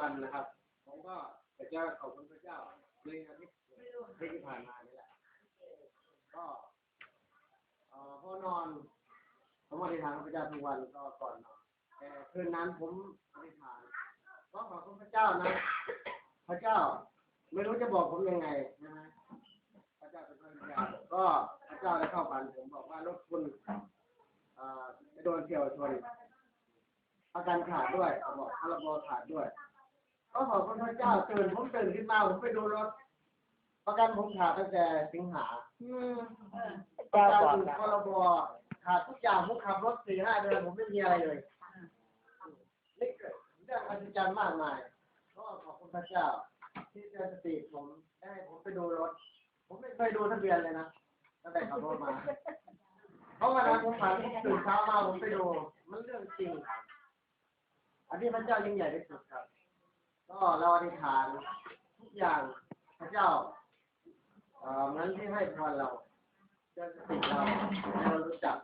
วันนะครับ ผมก็อยากจะขอบคุณพระเจ้าในอาทิตย์ที่ผ่านมานี่แหละ ก็พอนอนผมอธิษฐานพระเจ้าทุกวันก็ก่อนนอนแต่คืนนั้นผมอธิษฐานก็ขอบคุณพระเจ้านะ พระเจ้า ไม่รู้จะบอกผมยังไงใช่ไหมพระเจ้าเป็นพระเจ้าก็พระเจ้าได้เข้าฝันผมบอกว่ารถคุณอ่อไปโดนเฉียวชนประกันขาดด้วยบอกพรบขาดด้วย ก็ขอบคุณพระเจ้าตื่นผมตื่นขึ้นมาผมไปดูรถ ประกันผมขาดตั้งแต่สิงหาอืมเจ้าเจ้าบบออกกพรบขาดทุกอย่างผมขับรถสี่ห้าเดือนผมไม่มีอะไรเลยนี่เกิดเรื่องอัศจรรย์มากมายก็ขอบคุณพระเจ้า ที่เตือนสติผมได้ให้ผมไปดูรถ ผมไม่เคยดูทะเบียนเลยนะตั้งแต่ขับรถมาเพราะวันนั้นผมฝันผมตื่นเช้ามาผมไปดู มันเรื่องจริงอันนี้พระเจ้ายิ่งใหญ่ที่สุดครับ ก็เราอธิษฐานทุกอย่างพระเจ้าเอ่อเหมือนที่ให้พรเราเตือนสติเราให้เรารู้จัก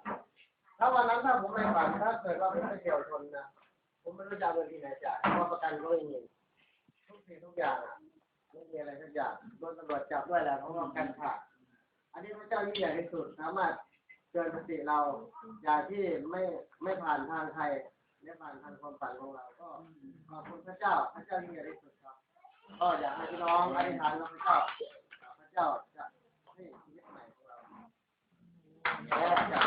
ถ้าวันนั้นถ้าผมไม่ฝันถ้าเกิดว่าผมไปเฉียวชนนะผมไม่รู้จะเอาเงินที่ไหนจ่ายเพราะประกันก็ไม่มีทุกสิ่งทุกอย่างอะไม่มีอะไรทุกอย่างโดนตำรวจจับด้วยแหละเพราะว่ากันขาดอันนี้พระเจ้ายิ่งใหญ่ที่สุดสามารถเตือนสติเราอย่าที่ไม่ไม่ผ่านทางใคร ไม่ผ่านทางความฝันของเราก็ขอบคุณพระเจ้า พระเจ้ายิ่งใหญ่ที่สุดครับ ก็อยากให้พี่น้องอธิษฐานกับพระเจ้าพระเจ้าจะให้ชีวิตใหม่ของเราและจะ